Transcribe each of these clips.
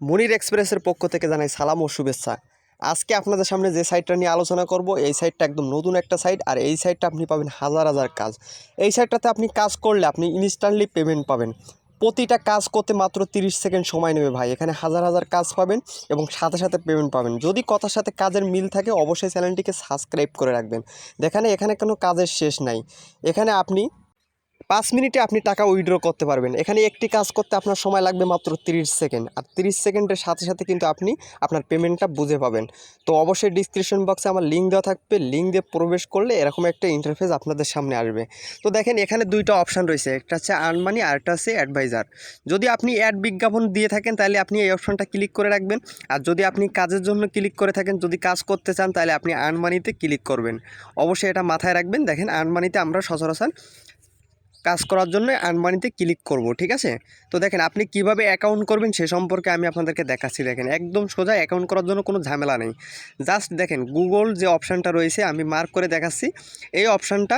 মনির এক্সপ্রেসের পক্ষ থেকে জানাই সালাম ও শুভেচ্ছা। আজকে আপনাদের সামনে যে সাইটটা নিয়ে আলোচনা করব, এই সাইটটা একদম নতুন একটা সাইট, আর এই সাইটটা আপনি পাবেন হাজার হাজার কাজ। এই সাইটটাতে আপনি কাজ করলে আপনি ইনস্ট্যান্টলি পেমেন্ট পাবেন। প্রতিটা কাজ করতে মাত্র তিরিশ সেকেন্ড সময় নেবে ভাই। এখানে হাজার হাজার কাজ পাবেন এবং সাথে সাথে পেমেন্ট পাবেন। যদি কথার সাথে কাজের মিল থাকে, অবশ্যই চ্যানেলটিকে সাবস্ক্রাইব করে রাখবেন। দেখেন এখানে কোনো কাজের শেষ নাই। এখানে আপনি পাঁচ মিনিটে আপনি টাকা উইথড্র করতে পারবেন। এখানে একটি কাজ করতে আপনার সময় লাগবে মাত্র তিরিশ সেকেন্ড। আর তিরিশ সেকেন্ডের সাথে সাথে কিন্তু আপনি আপনার পেমেন্টটা বুঝে পাবেন। তো অবশ্যই ডিসক্রিপশন বক্সে আমার লিঙ্ক দেওয়া থাকবে। লিঙ্ক দিয়ে প্রবেশ করলে এরকম একটা ইন্টারফেস আপনাদের সামনে আসবে। তো দেখেন, এখানে দুইটা অপশান রয়েছে। একটা হচ্ছে আর্ন মানি আর একটা হচ্ছে অ্যাডভাইজার যদি আপনি অ্যাড বিজ্ঞাপন দিয়ে থাকেন, তাহলে আপনি এই অপশানটা ক্লিক করে রাখবেন। আর যদি আপনি কাজের জন্য ক্লিক করে থাকেন, যদি কাজ করতে চান, তাহলে আপনি আর্ন মানিতে ক্লিক করবেন। অবশ্যই এটা মাথায় রাখবেন। দেখেন আর্ন মানিতে আমরা সচরাচর কাজ করার জন্য আনমানিতে ক্লিক করব, ঠিক আছে? তো দেখেন, আপনি কীভাবে অ্যাকাউন্ট করবেন সে সম্পর্কে আমি আপনাদেরকে দেখাচ্ছি, দেখেন। একদম সোজা অ্যাকাউন্ট করার জন্য কোনো ঝামেলা নেই। জাস্ট দেখেন গুগল যে অপশানটা রয়েছে, আমি মার্ক করে দেখাচ্ছি। এই অপশানটা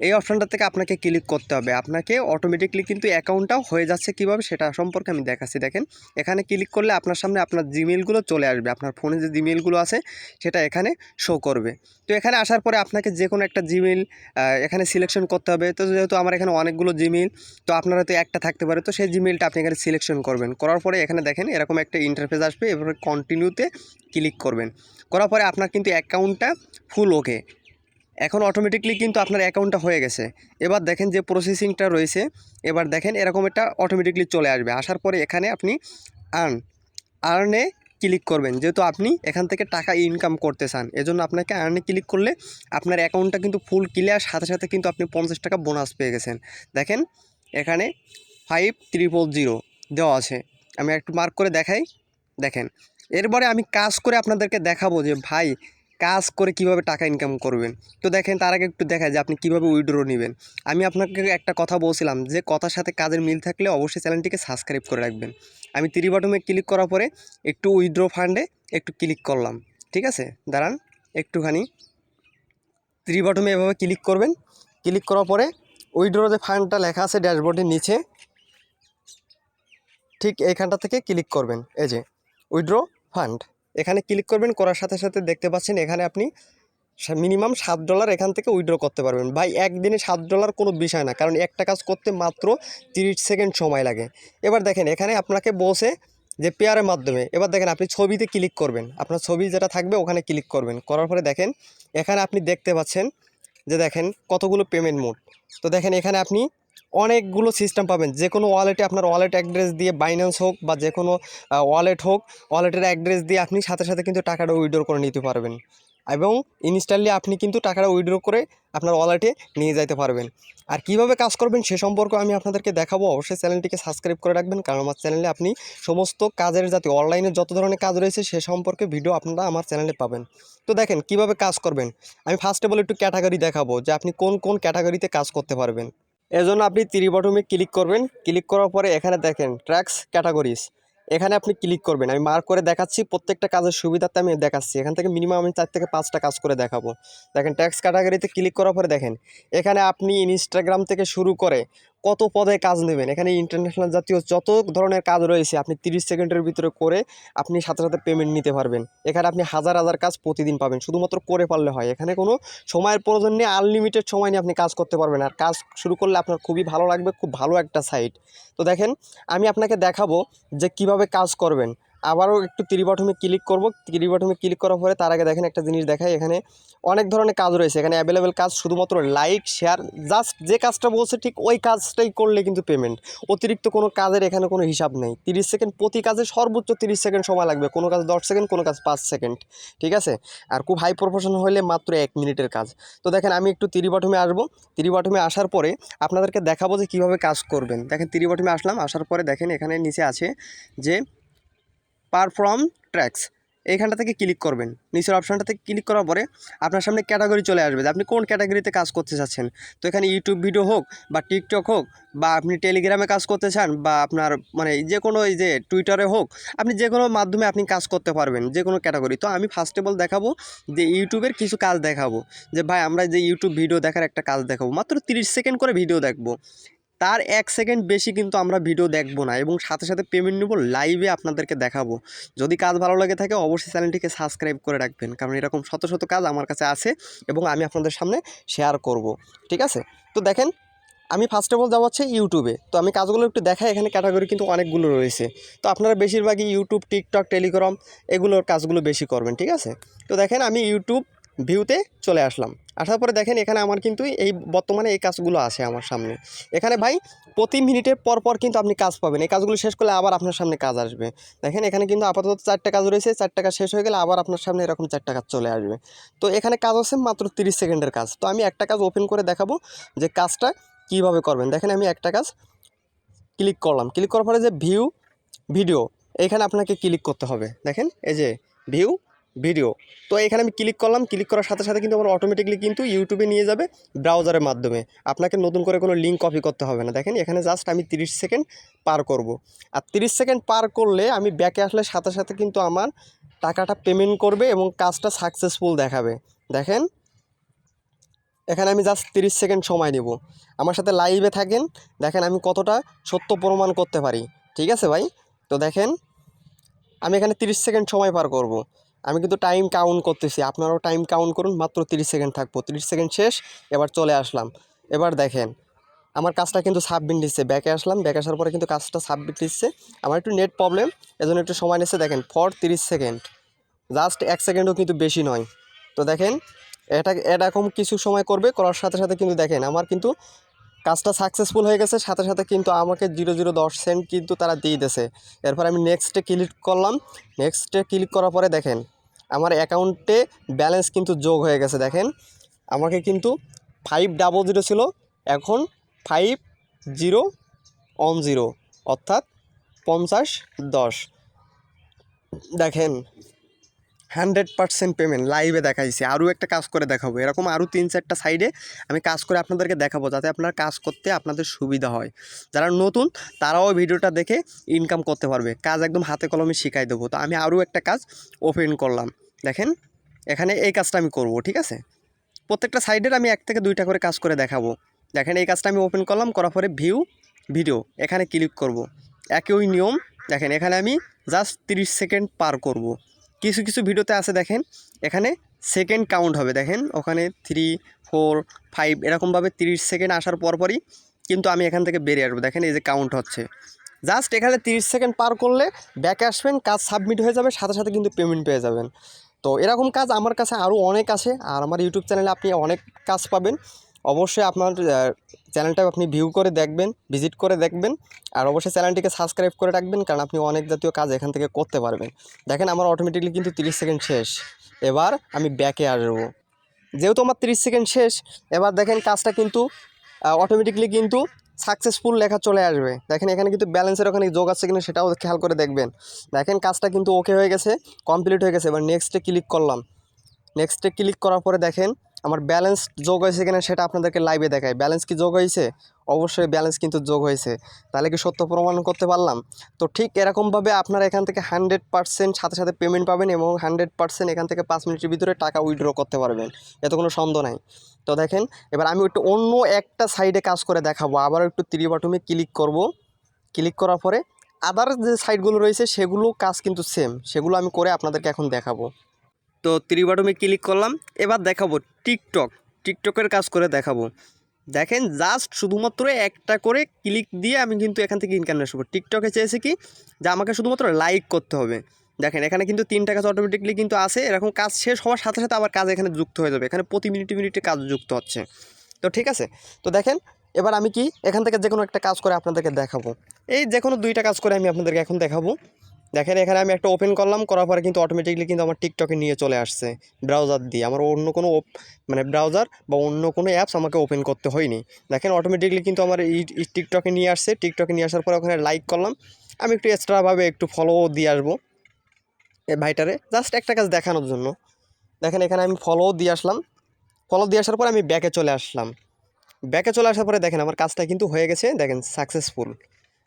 এই অপশানটা থেকে আপনাকে ক্লিক করতে হবে। আপনাকে অটোমেটিকলি কিন্তু অ্যাকাউন্টটাও হয়ে যাচ্ছে কীভাবে সেটা সম্পর্কে আমি দেখাচ্ছি। দেখেন, এখানে ক্লিক করলে আপনার সামনে আপনার জিমেলগুলো চলে আসবে। আপনার ফোনে যে জিমেলগুলো আছে, সেটা এখানে শো করবে। তো এখানে আসার পরে আপনাকে যে কোনো একটা জিমেল এখানে সিলেকশন করতে হবে। তো যেহেতু আমার এখানে অনেকগুলো জিমেল তো আপনার হয়তো একটা থাকতে পারে। তো সেই জিমেলটা আপনি এখানে সিলেকশন করবেন। করার পরে এখানে দেখেন, এরকম একটা ইন্টারফেস আসবে। এভাবে কন্টিনিউতে ক্লিক করবেন। করার পরে আপনার কিন্তু অ্যাকাউন্টটা ফুল ওকে এখন অটোমেটিকলি কিন্তু আপনার অ্যাকাউন্টটা হয়ে গেছে। এবার দেখেন যে প্রসেসিংটা রয়েছে, এবার দেখেন এরকম একটা অটোমেটিকলি চলে আসবে। আসার পরে এখানে আপনি আর্ন আর্নে ক্লিক করবেন। যেহেতু আপনি এখান থেকে টাকা ইনকাম করতে চান, এজন্য আপনাকে আর্নে ক্লিক করলে আপনার অ্যাকাউন্টটা কিন্তু ফুল ক্লিয়ার সাথে সাথে কিন্তু আপনি পঞ্চাশ টাকা বোনাস পেয়ে গেছেন। দেখেন এখানে ফাইভ ত্রিপল জিরো দেওয়া আছে। আমি একটু মার্ক করে দেখাই। দেখেন, এরপরে আমি কাজ করে আপনাদেরকে দেখাবো যে, ভাই কাজ করে কীভাবে টাকা ইনকাম করবেন? তো দেখেন, তার আগে একটু দেখায় যে আপনি কীভাবে উইড্রো নেবেন। আমি আপনাকে একটা কথা বলছিলাম যে, কথার সাথে কাজের মিল থাকলে অবশ্যই চ্যানেলটিকে সাবস্ক্রাইব করে রাখবেন। আমি তিরি বাটমে ক্লিক করার পরে একটু উইথড্র ফান্ডে একটু ক্লিক করলাম। ঠিক আছে? দাঁড়ান, একটুখানি। থ্রি বটমে এভাবে ক্লিক করবেন। ক্লিক করার পরে উইথড্র যে ফান্ডটা লেখা আছে ড্যাশবোর্ডের নিচে, ঠিক এইখানটা থেকে ক্লিক করবেন। এই যে উইথড্র ফান্ড এখানে ক্লিক করবেন, করার সাথে সাথে দেখতে পাচ্ছেন এখানে আপনি মিনিমাম সাত ডলার এখান থেকে উইড্র করতে পারবেন। ভাই, একদিনে সাত ডলার কোনো বিষয় না, কারণ একটা কাজ করতে মাত্র তিরিশ সেকেন্ড সময় লাগে। এবার দেখেন, এখানে আপনাকে বসে যে পেয়ারের মাধ্যমে। এবার দেখেন, আপনি ছবিতে ক্লিক করবেন। আপনার ছবি যেটা থাকবে, ওখানে ক্লিক করবেন। করার পরে দেখেন, এখানে আপনি দেখতে পাচ্ছেন যে দেখেন, কতগুলো পেমেন্ট মোড তো দেখেন, এখানে আপনি অনেকগুলো সিস্টেম পাবেন। যে কোনো ওয়ালেটে আপনার ওয়ালেট অ্যাড্রেস দিয়ে বাইন্যান্স হোক বা যে কোনো ওয়ালেট হোক ওয়ালেটের অ্যাড্রেস দিয়ে আপনি সাথে সাথে কিন্তু টাকাটা উইড্রো করে নিতে পারবেন। এবং ইনস্ট্যান্টলি আপনি কিন্তু টাকাটা উইড্রো করে আপনার ওয়ালেটে নিয়ে যাইতে পারবেন। আর কীভাবে কাজ করবেন সে সম্পর্কে আমি আপনাদেরকে দেখাবো। অবশ্যই চ্যানেলটিকে সাবস্ক্রাইব করে রাখবেন, কারণ আমার চ্যানেলে আপনি সমস্ত কাজের জাতীয় অনলাইনে যত ধরনের কাজ রয়েছে সে সম্পর্কে ভিডিও আপনারা আমার চ্যানেলে পাবেন। তো দেখেন কীভাবে কাজ করবেন। আমি ফার্স্ট অফ অল একটু ক্যাটাগরি দেখাবো যে আপনি কোন কোন ক্যাটাগরিতে কাজ করতে পারবেন। এজন্য আপনি তিরি বটমে ক্লিক করবেন। ক্লিক করার পরে এখানে দেখেন ট্র্যাক্স ক্যাটাগরিজ এখানে আপনি ক্লিক করবেন। আমি মার্ক করে দেখাচ্ছি, প্রত্যেকটা কাজের সুবিধাতে আমি দেখাচ্ছি। এখান থেকে মিনিমাম আমি চার থেকে পাঁচটা কাজ করে দেখাবো। দেখেন ট্যাক্স ক্যাটাগরিতে ক্লিক করার পরে দেখেন, এখানে আপনি ইনস্টাগ্রাম থেকে শুরু করে কত পদে কাজ নেবেন? এখানে ইন্টারন্যাশনাল জাতীয় যত ধরনের কাজ রয়েছে, আপনি তিরিশ সেকেন্ডের ভিতরে করে আপনি সাথে সাথে পেমেন্ট নিতে পারবেন। এখানে আপনি হাজার হাজার কাজ প্রতিদিন পাবেন, শুধুমাত্র করে পারলে হয়। এখানে কোনো সময়ের প্রয়োজন নেই আনলিমিটেড সময় নিয়ে আপনি কাজ করতে পারবেন। আর কাজ শুরু করলে আপনার খুবই ভালো লাগবে, খুব ভালো একটা সাইট তো দেখেন, আমি আপনাকে দেখাবো যে কীভাবে কাজ করবেন। আবারও একটু ত্রিবটমে ক্লিক করব। ত্রিবটমে ক্লিক করার পরে তার আগে দেখেন একটা জিনিস দেখাই। এখানে অনেক ধরনের কাজ রয়েছে। এখানে অ্যাভেলেবেল কাজ শুধুমাত্র লাইক শেয়ার জাস্ট যে কাজটা বলছে ঠিক ওই কাজটাই করলে কিন্তু পেমেন্ট অতিরিক্ত কোনো কাজের এখানে কোনো হিসাব নেই। তিরিশ সেকেন্ড প্রতি কাজে সর্বোচ্চ তিরিশ সেকেন্ড সময় লাগবে। কোনো কাজ দশ সেকেন্ড কোনো কাজ পাঁচ সেকেন্ড ঠিক আছে? আর খুব হাই প্রফেশন হলে মাত্র এক মিনিটের কাজ। তো দেখেন আমি একটু ত্রিবটমে আসব। ত্রিবটমে আসার পরে আপনাদেরকে দেখাবো যে কীভাবে কাজ করবেন। দেখেন ত্রিবটমে আসলাম। আসার পরে দেখেন এখানে নিচে আছে যে পারফর্ম ট্র্যাক্স এইখানটা থেকে ক্লিক করবেন। নিচের অপশানটা থেকে ক্লিক করার পরে আপনার সামনে ক্যাটাগরি চলে আসবে যে আপনি কোন ক্যাটাগরিতে কাজ করতে চাচ্ছেন। তো এখানে ইউটিউব ভিডিও হোক বা টিকটক হোক বা আপনি টেলিগ্রামে কাজ করতে চান বা আপনার মানে যে কোনো এই যে টুইটারে হোক, আপনি যে কোনো মাধ্যমে আপনি কাজ করতে পারবেন, যে কোনো ক্যাটাগরি তো আমি ফার্স্ট অল দেখাবো যে ইউটিউবের কিছু কাজ দেখাবো। যে ভাই, আমরা যে ইউটিউব ভিডিও দেখার একটা কাজ দেখাবো। মাত্র তিরিশ সেকেন্ড করে ভিডিও দেখব। তার এক সেকেন্ড বেশি কিন্তু আমরা ভিডিও দেখব না এবং সাথে সাথে পেমেন্ট নেব লাইভে আপনাদেরকে দেখাবো। যদি কাজ ভালো লাগে থাকে অবশ্যই চ্যানেলটিকে সাবস্ক্রাইব করে রাখবেন, কারণ এরকম শত শত কাজ আমার কাছে আছে এবং আমি আপনাদের সামনে শেয়ার করব, ঠিক আছে? তো দেখেন, আমি ফার্স্ট অফ অল যাব হচ্ছে ইউটিউবে তো আমি কাজগুলো একটু দেখাই, এখানে ক্যাটাগরি কিন্তু অনেকগুলো রয়েছে। তো আপনারা বেশিরভাগই ইউটিউব টিকটক টেলিগ্রাম এগুলোর কাজগুলো বেশি করবেন, ঠিক আছে? তো দেখেন, আমি ইউটিউব ভিউতে চলে আসলাম। আসার পরে দেখেন এখানে আমার কিন্তু এই বর্তমানে এই কাজগুলো আছে আমার সামনে। এখানে ভাই প্রতি মিনিটের পর পর কিন্তু আপনি কাজ পাবেন। এই কাজগুলো শেষ করলে আবার আপনার সামনে কাজ আসবে। দেখেন এখানে কিন্তু আপাতত চারটে কাজ রয়েছে। চারটে কাজ শেষ হয়ে গেলে আবার আপনার সামনে এরকম চারটা কাজ চলে আসবে। তো এখানে কাজ আছে মাত্র তিরিশ সেকেন্ডের কাজ। তো আমি একটা কাজ ওপেন করে দেখাবো যে কাজটা কীভাবে করবেন। দেখেন আমি একটা কাজ ক্লিক করলাম। ক্লিক করার পরে যে ভিউ ভিডিও এখানে আপনাকে ক্লিক করতে হবে। দেখেন এই যে ভিউ ভিডিও। তো এখানে আমি ক্লিক করলাম ক্লিক করার সাথে সাথে কিন্তু আমার অটোমেটিকলি কিন্তু ইউটিউবে নিয়ে যাবে ব্রাউজারের মাধ্যমে। আপনাকে নতুন করে কোনো লিঙ্ক কপি করতে হবে না। দেখেন, এখানে জাস্ট আমি 30 সেকেন্ড পার করব। আর 30 সেকেন্ড পার করলে আমি ব্যাকে আসলে সাথে সাথে কিন্তু আমার টাকাটা পেমেন্ট করবে এবং কাজটা সাকসেসফুল দেখাবে। দেখেন, এখানে আমি জাস্ট 30 সেকেন্ড সময় নেব। আমার সাথে লাইভে থাকেন। দেখেন, আমি কতটা সত্য প্রমাণ করতে পারি। ঠিক আছে ভাই? তো দেখেন, আমি এখানে 30 সেকেন্ড সময় পার করব। আমি কিন্তু টাইম কাউন্ট করতেছি। আপনারাও টাইম কাউন্ট করুন, মাত্র 30 সেকেন্ড থাকব। 30 সেকেন্ড শেষ, এবার চলে আসলাম। এবার দেখেন, আমার কাজটা কিন্তু সাবমিট দিচ্ছে। ব্যাকে আসলাম ব্যাকে আসার পরে কিন্তু কাজটা সাবমিট দিচ্ছে। আমার একটু নেট প্রবলেম এজন্য একটু সময় নিচ্ছে। দেখেন ফর 30 সেকেন্ড জাস্ট এক সেকেন্ডও কিন্তু বেশি নয়। তো দেখেন, এটা এরকম কিছু সময় করবে, করার সাথে সাথে কিন্তু দেখেন, আমার কিন্তু কাজটা সাকসেসফুল হয়ে গেছে। সাথে সাথে কিন্তু আমাকে জিরো জিরো দশ সেন্ট কিন্তু তারা দিয়ে দিয়েছে। এরপর আমি নেক্সটে ক্লিক করলাম। নেক্সটে ক্লিক করার পরে দেখেন আমার অ্যাকাউন্টে ব্যালেন্স কিন্তু যোগ হয়ে গেছে, দেখেন। আমাকে কিন্তু ফাইভ ডাবল জিরো ছিল, এখন ফাইভ জিরো ওয়ান জিরো অর্থাৎ পঞ্চাশ দশ। দেখেন হান্ড্রেড পার্সেন্ট পেমেন্ট লাইভে দেখাইছি। আরও একটা কাজ করে দেখাবো। এরকম আরও তিন চারটা সাইডে আমি কাজ করে আপনাদেরকে দেখাবো, যাতে আপনার কাজ করতে আপনাদের সুবিধা হয়। যারা নতুন, তারাও ভিডিওটা দেখে ইনকাম করতে পারবে। কাজ একদম হাতে কলমে শিখাই দেবো। তো আমি আরও একটা কাজ ওপেন করলাম। দেখেন, এখানে এই কাজটা আমি করব, ঠিক আছে? প্রত্যেকটা সাইডের আমি এক থেকে দুইটা করে কাজ করে দেখাবো। দেখেন, এই কাজটা আমি ওপেন করলাম, করার পরে ভিউ ভিডিও এখানে ক্লিক করব। একই নিয়ম, দেখেন, এখানে আমি জাস্ট 30 সেকেন্ড পার করব। কিছু কিছু ভিডিওতে আছে দেখেন, এখানে সেকেন্ড কাউন্ট হবে, দেখেন, ওখানে থ্রি ফোর ফাইভ এরকমভাবে 30 সেকেন্ড আসার পরপরই কিন্তু আমি এখান থেকে বেরিয়ে আসব। দেখেন এই যে কাউন্ট হচ্ছে। জাস্ট এখানে 30 সেকেন্ড পার করলে ব্যাকে আসবেন, কাজ সাবমিট হয়ে যাবে, সাথে সাথে কিন্তু পেমেন্ট পেয়ে যাবেন। তো এরকম কাজ আমার কাছে আরও অনেক আছে, আর আমার ইউটিউব চ্যানেলে আপনি অনেক কাজ পাবেন। অবশ্যই আপনার চ্যানেলটা আপনি ভিউ করে দেখবেন, ভিজিট করে দেখবেন, আর অবশ্যই চ্যানেলটিকে সাবস্ক্রাইব করে রাখবেন, কারণ আপনি অনেক জাতীয় কাজ এখান থেকে করতে পারবেন। দেখেন আমার অটোমেটিকলি কিন্তু 30 সেকেন্ড শেষ। এবার আমি ব্যাকে আসব যেহেতু আমার 30 সেকেন্ড শেষ, এবার দেখেন কাজটা কিন্তু অটোমেটিকলি কিন্তু সাকসেসফুল লেখা চলে আসবে। দেখেন এখানে কিন্তু ব্যালেন্সের ওখানে যোগ আছে কিনা সেটাও খেয়াল করে দেখবেন। দেখেন কাজটা কিন্তু ওকে হয়ে গেছে কমপ্লিট হয়ে গেছে। এবার নেক্সটে ক্লিক করলাম। নেক্সটে ক্লিক করার পরে দেখেন আমার ব্যালেন্স যোগ হয়েছে কিনা সেটা আপনাদেরকে লাইভে দেখায় ব্যালেন্স কি যোগ হয়েছে? অবশ্যই ব্যালেন্স কিন্তু যোগ হয়েছে। তাহলে কি সত্য প্রমাণ করতে পারলাম? তো ঠিক এরকমভাবে আপনারা এখান থেকে হান্ড্রেড পার্সেন্ট সাথে সাথে পেমেন্ট পাবেন এবং হান্ড্রেড পার্সেন্ট এখান থেকে পাঁচ মিনিটের ভিতরে টাকা উইথড্র করতে পারবেন। এত কোনো সন্দেহ নাই। তো দেখেন, এবার আমি একটু অন্য একটা সাইডে কাজ করে দেখাবো। আবার একটু ত্রি বাটমে ক্লিক করব। ক্লিক করার পরে আদার যে সাইটগুলো রয়েছে, সেগুলো কাজ কিন্তু সেম সেগুলো আমি করে আপনাদেরকে এখন দেখাবো। তো ত্রিবাটমে ক্লিক করলাম। এবার দেখাবো টিকটক। টিকটকের কাজ করে দেখাবো। দেখেন জাস্ট শুধুমাত্র একটা করে ক্লিক দিয়ে আমি কিন্তু এখান থেকে ইনকাম আসব। টিকটকে চেয়েছে কি? যে আমাকে শুধুমাত্র লাইক করতে হবে। দেখেন, এখানে কিন্তু তিনটা কাজ অটোমেটিকলি কিন্তু আসে এরকম কাজ শেষ হওয়ার সাথে সাথে আবার কাজ এখানে যুক্ত হয়ে যাবে। এখানে প্রতি মিনিটে মিনিটে কাজ যুক্ত হচ্ছে। তো ঠিক আছে? তো দেখেন, এবার আমি কি? এখান থেকে যে কোনো একটা কাজ করে আপনাদেরকে দেখাবো। এই যে কোনো দুইটা কাজ করে আমি আপনাদেরকে এখন দেখাবো। দেখেন, এখানে আমি একটা ওপেন করলাম, করার পরে কিন্তু অটোমেটিকলি কিন্তু আমার টিকটকে নিয়ে চলে আসছে ব্রাউজার দিয়ে। আমার অন্য কোনো মানে ব্রাউজার বা অন্য কোনো অ্যাপস আমাকে ওপেন করতে হয়নি। দেখেন অটোমেটিকলি কিন্তু আমার এই টিকটকে নিয়ে আসছে। টিকটকে নিয়ে আসার পরে ওখানে লাইক করলাম। আমি একটু এক্সট্রাভাবে একটু ফলো দিয়ে আসব ভাইটারে। জাস্ট একটা কাজ দেখানোর জন্য। দেখেন, এখানে আমি ফলো দিয়ে আসলাম। ফলো দিয়ে আসার পরে আমি ব্যাকে চলে আসলাম। ব্যাকে চলে আসার পরে দেখেন, আমার কাজটা কিন্তু হয়ে গেছে। দেখেন সাকসেসফুল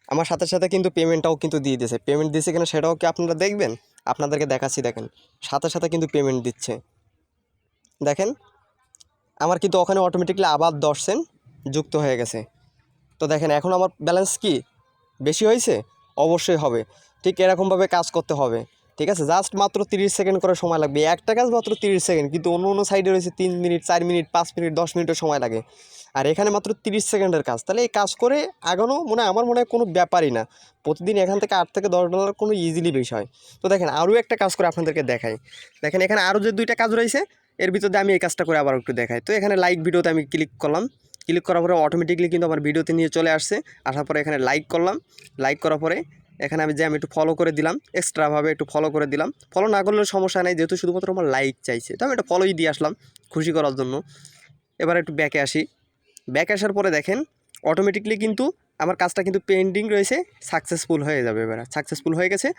আমার সাথে সাথে কিন্তু পেমেন্টটাও কিন্তু দিয়ে দিয়েছে। পেমেন্ট দিয়েছে কিনা সেটাও কি আপনারা দেখবেন? আপনাদেরকে দেখাচ্ছি, দেখেন। সাথে সাথে কিন্তু পেমেন্ট দিচ্ছে। দেখেন, আমার কিন্তু ওখানে অটোমেটিকলি আবার দশ সেন্ট যুক্ত হয়ে গেছে। তো দেখেন, এখন আমার ব্যালেন্স কি? বেশি হয়েছে? অবশ্যই হবে। ঠিক এরকমভাবে কাজ করতে হবে। ঠিক আছে? জাস্ট মাত্র তিরিশ সেকেন্ড করে সময় লাগবে। একটা কাজ মাত্র তিরিশ সেকেন্ড কিন্তু অন্য অন্য সাইডে রয়েছে তিন মিনিট চার মিনিট পাঁচ মিনিট দশ মিনিটের সময় লাগে। আর এখানে মাত্র তিরিশ সেকেন্ডের কাজ। তাহলে এই কাজ করে আগানো মনে আমার মনে হয় কোনো ব্যাপারই না। প্রতিদিন এখান থেকে আট থেকে দশ ডলার কোনো ইজিলি বিষয় তো দেখেন, আরও একটা কাজ করে আপনাদেরকে দেখাই। দেখেন, এখানে আরও যে দুইটা কাজ রয়েছে, এর ভিতরে আমি এই কাজটা করে আবার একটু দেখাই। তো এখানে লাইক ভিডিওতে আমি ক্লিক করলাম। ক্লিক করার পরে অটোমেটিকলি কিন্তু আমার ভিডিওতে নিয়ে চলে আসছে। আসার পরে এখানে লাইক করলাম। লাইক করার পরে এখানে আমি আমি একটু ফলো করে দিলাম এক্সট্রাভাবে একটু ফলো করে দিলাম। ফলো না করলেও সমস্যা নেই, যেহেতু শুধুমাত্র আমার লাইক চাইছে। তো আমি একটা ফলোই দিয়ে আসলাম খুশি করার জন্য। এবার একটু ব্যাকে আসি। ব্যাক আসার পরে দেখেন অটোমেটিকলি কিন্তু আমার কাজটা কিন্তু পেন্ডিং রয়েছে সাকসেসফুল হয়ে যাবে এবার। সাকসেসফুল হয়ে গেছে,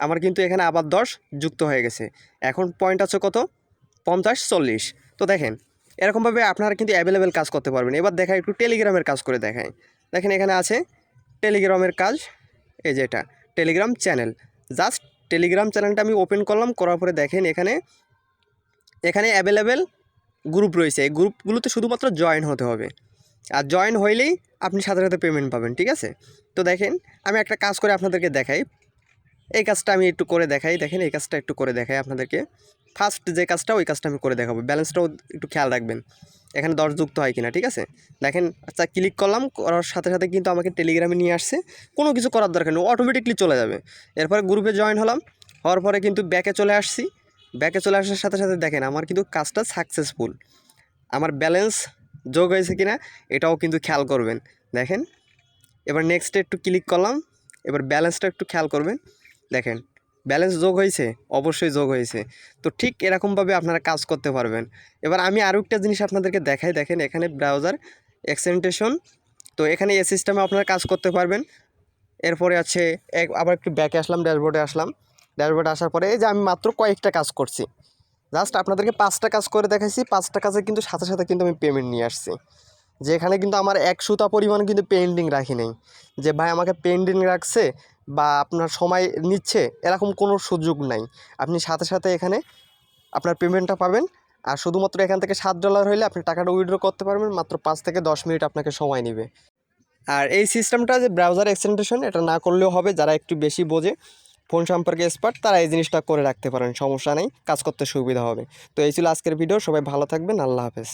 আমার কিন্তু এখানে আবার দশ যুক্ত হয়ে গেছে। এখন পয়েন্ট আছে কত? পঞ্চাশ, চল্লিশ। তো দেখেন, এরকমভাবে আপনারা কিন্তু অ্যাভেলেবেল কাজ করতে পারবেন। এবার দেখা একটু টেলিগ্রামের কাজ করে দেখায় দেখেন এখানে আছে টেলিগ্রামের কাজ। এই যে এটা টেলিগ্রাম চ্যানেল জাস্ট টেলিগ্রাম চ্যানেলটা আমি ওপেন করলাম, করার পরে দেখেন এখানে এখানে অ্যাভেলেবেল গ্রুপ রয়েছে। এই গ্রুপগুলোতে শুধুমাত্র জয়েন হতে হবে। আর জয়েন হইলেই আপনি সাথে সাথে পেমেন্ট পাবেন, ঠিক আছে? তো দেখেন, আমি একটা কাজ করে আপনাদেরকে দেখাই। এই কাজটা আমি একটু করে দেখাই। দেখেন, এই কাজটা একটু করে দেখাই আপনাদেরকে। ফার্স্ট যে কাজটা, ওই কাজটা আমি করে দেখাবো। ব্যালেন্সটাও একটু খেয়াল রাখবেন। এখানে দশ যুক্ত হয় কিনা, ঠিক আছে? দেখেন আচ্ছা ক্লিক করলাম, করার সাথে সাথে কিন্তু আমাকে টেলিগ্রামে নিয়ে আসছে। কোনো কিছু করার দরকার নেই অটোমেটিকলি চলে যাবে। এরপরে গ্রুপে জয়েন হলাম, হওয়ার পরে কিন্তু ব্যাকে চলে আসছি। ব্যাকে চলে আসার সাথে সাথে দেখেন, আমার কিন্তু কাজটা সাকসেসফুল আমার ব্যালেন্স যোগ হয়েছে কিনা, এটাও কিন্তু খেয়াল করবেন। দেখেন, এবার নেক্সটে একটু ক্লিক করলাম, এবার ব্যালেন্সটা একটু খেয়াল করবেন। দেখেন ব্যালেন্স যোগ হয়েছে, অবশ্যই যোগ হয়েছে। তো ঠিক এরকমভাবে আপনারা কাজ করতে পারবেন। এবার আমি আরও একটা জিনিস আপনাদেরকে দেখাই, দেখেন এখানে ব্রাউজার এক্সেন্টেশন তো এখানে এ সিস্টেমে আপনারা কাজ করতে পারবেন। এরপরে আছে, এক, আবার একটু ব্যাকে আসলাম ড্যাশবোর্ডে আসলাম। ড্যাশবোর্ডে আসার পরে এই যে আমি মাত্র কয়েকটা কাজ করছি। জাস্ট আপনাদেরকে পাঁচটা কাজ করে দেখাইছি, পাঁচটা কাজে কিন্তু সাথে সাথে কিন্তু আমি পেমেন্ট নিয়ে আসছি। যেখানে কিন্তু আমার এক সুতা পরিমাণ কিন্তু পেন্ডিং রাখি নেই। যে ভাই আমাকে পেন্ডিং রাখছে বা আপনার সময় নিচ্ছে, এরকম কোনো সুযোগ নাই। আপনি সাথে সাথে এখানে আপনার পেমেন্টটা পাবেন। আর শুধুমাত্র এখান থেকে সাত ডলার হলে আপনি টাকাটা উইড্রো করতে পারবেন। মাত্র পাঁচ থেকে দশ মিনিট আপনাকে সময় নেবে। আর এই সিস্টেমটা যে ব্রাউজার এক্সটেনশন এটা না করলেও হবে। যারা একটু বেশি বোঝে, ফোন সম্পর্কে এক্সপার্ট তারা এই জিনিসটা করে রাখতে পারেন। সমস্যা নেই, কাজ করতে সুবিধা হবে। তো এই ছিল আজকের ভিডিও সবাই ভালো থাকবেন। আল্লাহ হাফেজ।